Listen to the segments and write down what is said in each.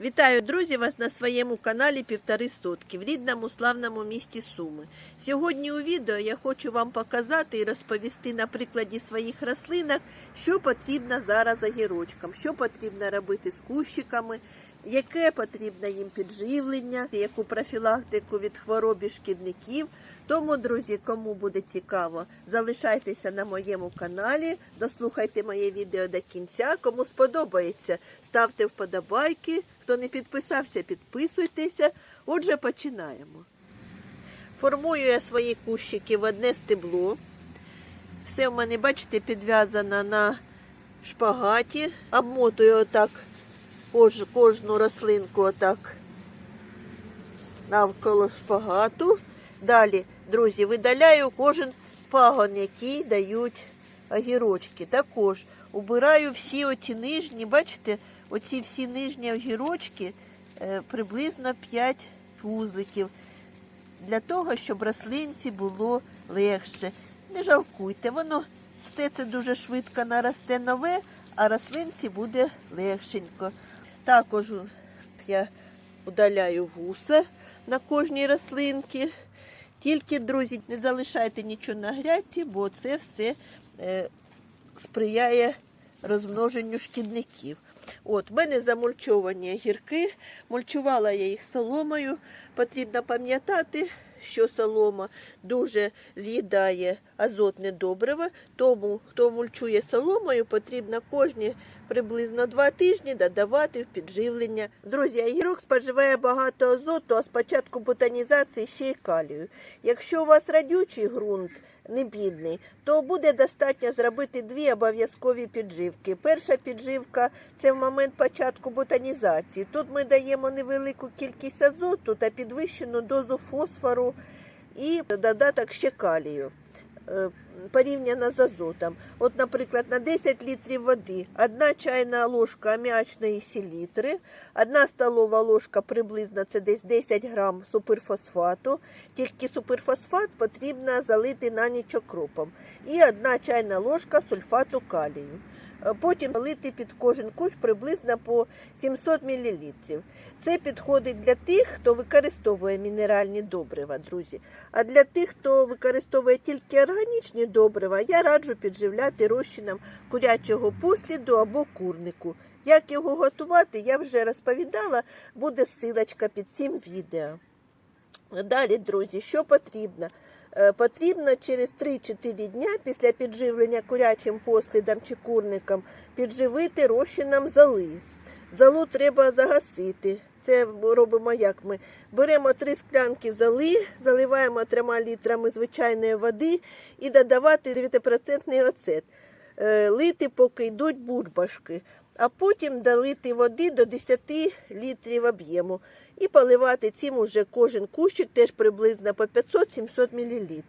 Вітаю, друзі, вас на своєму каналі Півтори Сотки в рідному славному місті Суми. Сьогодні у відео я хочу вам показати і розповісти на прикладі своїх рослинок, що потрібно зараз огірочкам, що потрібно робити з кущиками, яке потрібно їм підживлення, яку профілактику від хвороб і шкідників. Тому, друзі, кому буде цікаво, залишайтеся на моєму каналі, дослухайте моє відео до кінця. Кому сподобається, ставте вподобайки. Хто не підписався, підписуйтеся. Отже, починаємо. Формую я свої кущики в одне стебло. Все в мене, бачите, підв'язано на шпагаті. Обмотую отак кож- кожну рослинку отак навколо шпагату. Далі, друзі, видаляю кожен пагон, який дають огірочки. Також убираю всі оці нижні, бачите, оці всі нижні огірочки е, приблизно 5 вузликів. Для того, щоб рослинці було легше. Не жалкуйте, воно все це дуже швидко наросте нове, а рослинці буде легшенько. Також я удаляю вуса на кожній рослинці. Тільки, друзі, не залишайте нічого на грядці, бо це все е, сприяє розмноженню шкідників. От, в мене замульчовані огірки, мульчувала я їх соломою. Потрібно пам'ятати, що солома дуже з'їдає азотне добриво, тому хто мульчує соломою, потрібно кожні приблизно два тижні додавати в підживлення. Друзі, огірок споживає багато азоту, а з початку ботанізації ще й калію. Якщо у вас радючий ґрунт, не бідний, то буде достатньо зробити дві обов'язкові підживки. Перша підживка це в момент початку ботанізації. Тут ми даємо невелику кількість азоту та підвищену дозу фосфору і додаток ще калію. Е, Порівняно з азотом. От, наприклад, на 10 літрів води одна чайна ложка аміачної селітри, одна столова ложка приблизно це десь 10 грам суперфосфату. Тільки суперфосфат потрібно залити на ніч окропом. І одна чайна ложка сульфату калію. Е, Потім лити під кожен кущ приблизно по 700 мл. Це підходить для тих, хто використовує мінеральні добрива, друзі. А для тих, хто використовує тільки органічні добрива, я раджу підживляти розчином курячого посліду або курнику. Як його готувати, я вже розповідала, буде ссылочка під цим відео. Далі, друзі, що потрібно? Е, Потрібно через 3-4 дня після підживлення курячим послідом чи курником підживити розчином золи. Залу треба загасити. Це робимо як ми. Беремо три склянки золи, заливаємо 3 літрами звичайної води і додавати 9% оцет. Е, Лити, поки йдуть бульбашки, а потім долити води до 10 літрів об'єму і поливати цим уже кожен кущик теж приблизно по 500-700 мл.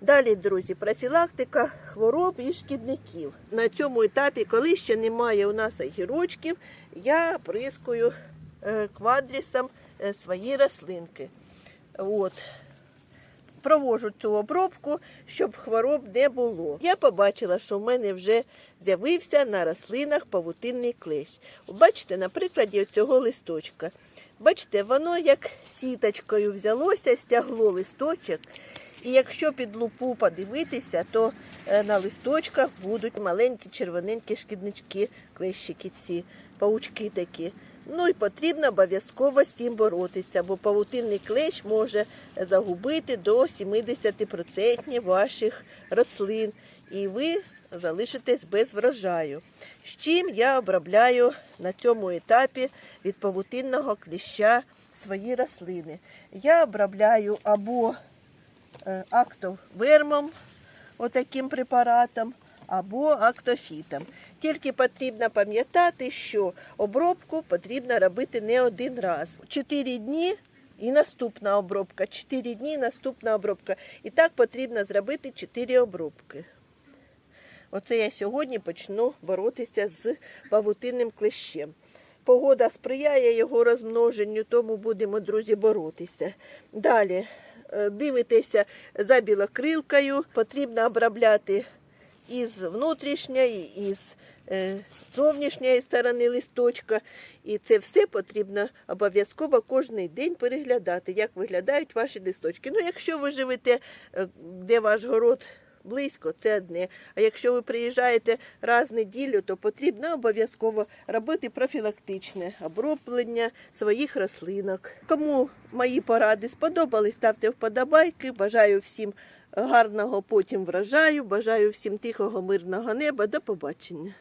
Далі, друзі, профілактика хвороб і шкідників. На цьому етапі, коли ще немає у нас огірочків, я прискую е, квадрісом е, свої рослинки. От. Провожу цю обробку, щоб хвороб не було. Я побачила, що в мене вже з'явився на рослинах павутинний клещ. Бачите, на прикладі цього листочка. Бачите, воно як сіточкою взялося, стягло листочок. І якщо під лупу подивитися, то е, на листочках будуть маленькі червоненькі шкіднички, клещики ці, паучки такі. Ну і потрібно обов'язково з цим боротися, бо павутинний клещ може загубити до 70% ваших рослин. І ви залишитесь без врожаю. З чим я обробляю на цьому етапі від павутинного кліща свої рослини. Я обробляю або е, актовермом, отаким препаратом, або актофітом. Тільки потрібно пам'ятати, що обробку потрібно робити не один раз. Чотири дні і наступна обробка. Чотири дні і наступна обробка. І так потрібно зробити чотири обробки. Оце я сьогодні почну боротися з павутинним клещем. Погода сприяє його розмноженню, тому будемо, друзі, боротися. Далі е, дивитеся за білокрилкою, потрібно обробляти із внутрішньої, із е, зовнішньої сторони листочка. І це все потрібно обов'язково кожен день переглядати, як виглядають ваші листочки. Ну, якщо ви живете, е, де ваш город близько, це одне. А якщо ви приїжджаєте раз в неділю, то потрібно обов'язково робити профілактичне оброблення своїх рослинок. Кому мої поради сподобались, ставте вподобайки. Бажаю всім гарного потім врожаю. Бажаю всім тихого, мирного неба. До побачення.